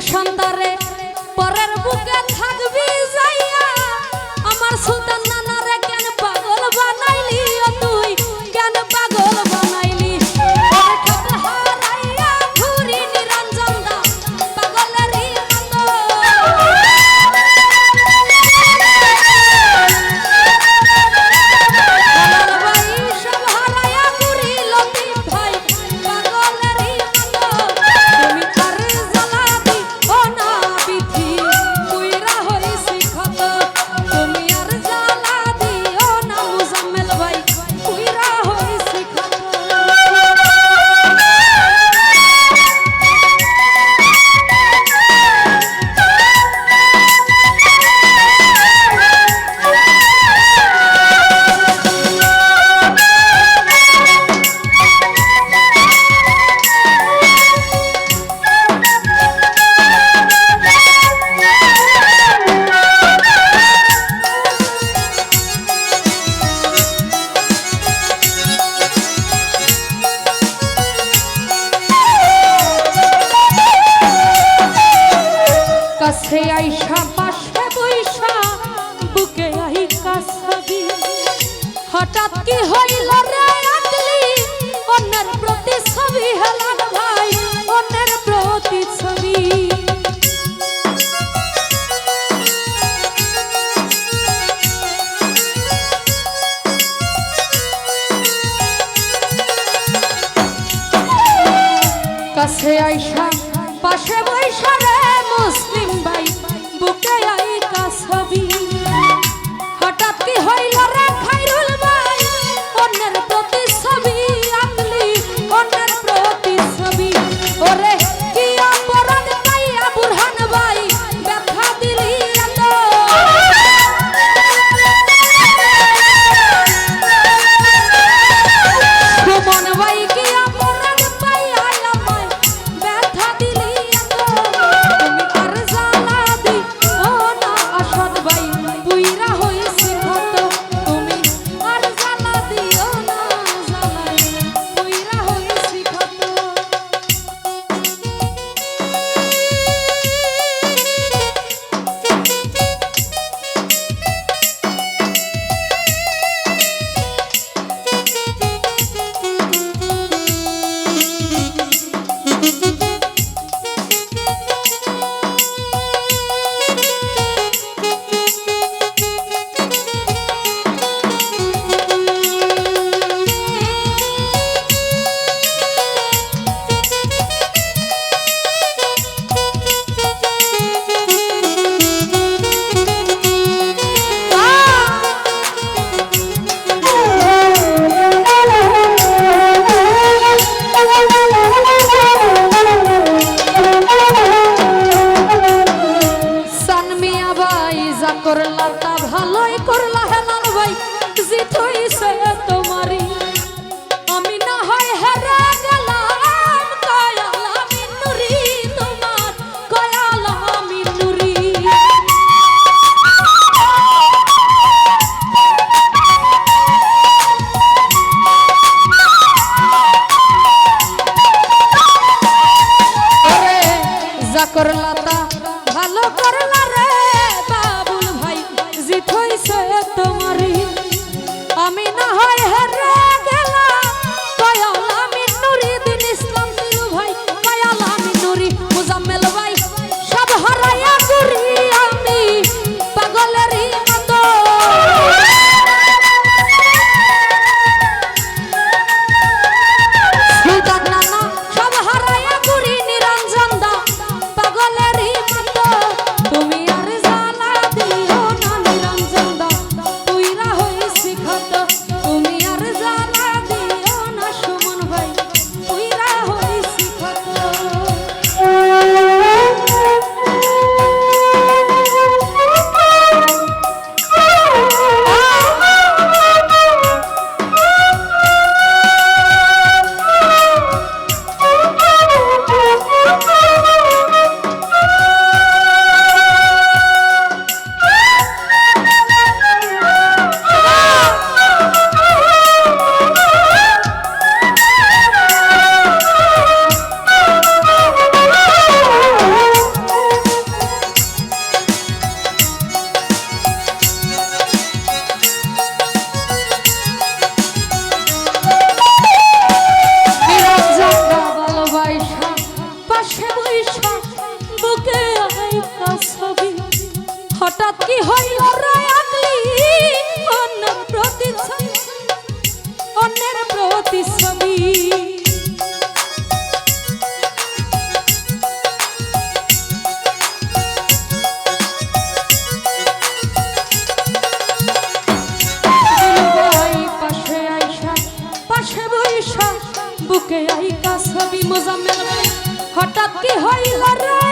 সন্তারে Cause it tore হঠাৎ কি হইল রায়াকলি অন্য প্রতিচ্ছবি অন্যের প্রতিচ্ছবি। বুকে আইকা হঠাৎ কি হইল রে